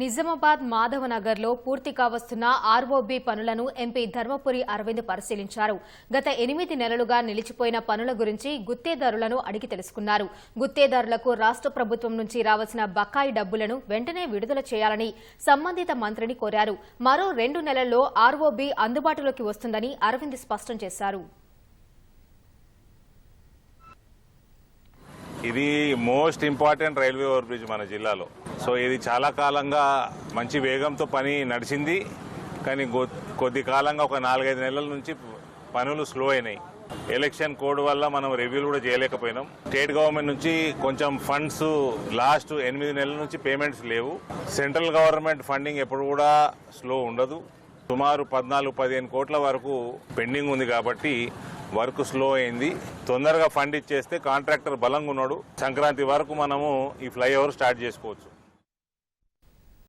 నిజామాబాద్ మాధవనగర్లో పూర్తి కావస్తున్న ఆర్ఓబీ పనులను ఎంపీ ధర్మపురి అరవింద్ పరిశీలించారు. గత ఎనిమిది నెలలుగా నిలిచిపోయిన పనుల గురించి గుత్తేదారులను అడిగి తెలుసుకున్నారు. గుత్తేదారులకు రాష్ట్ర ప్రభుత్వం నుంచి రావాల్సిన బకాయి డబ్బులను వెంటనే విడుదల చేయాలని సంబంధిత మంత్రిని కోరారు. మరో రెండు నెలల్లో ఆర్ఓబీ అందుబాటులోకి వస్తుందని అరవింద్ స్పష్టం చేశారు. ఇది most important railway over bridge మన జిల్లాలో. సో ఇది చాలా కాలంగా మంచి వేగంతో పని నడిచింది. కానీ కొద్ది కాలంగా ఒక నాలుగైదు నెలల నుంచి పనులు స్లో అయినాయి. ఎలక్షన్ కోడ్ వల్ల మనం రివ్యూలు కూడా చేయలేకపోయినాం. స్టేట్ గవర్నమెంట్ నుంచి కొంచెం ఫండ్స్ లాస్ట్ ఎనిమిది నెలల నుంచి పేమెంట్స్ లేవు. సెంట్రల్ గవర్నమెంట్ ఫండింగ్ ఎప్పుడు కూడా స్లో ఉండదు. సుమారు పద్నాలుగు పదిహేను కోట్ల వరకు పెండింగ్ ఉంది కాబట్టి వర్క్ స్లో అయింది. తొందరగా ఫండ్ ఇచ్చేస్తే కాంట్రాక్టర్ బలంగా ఉన్నాడు సంక్రాంతి వరకు మనము ఈ ఫ్లైఓవర్ స్టార్ట్ చేసుకోవచ్చు.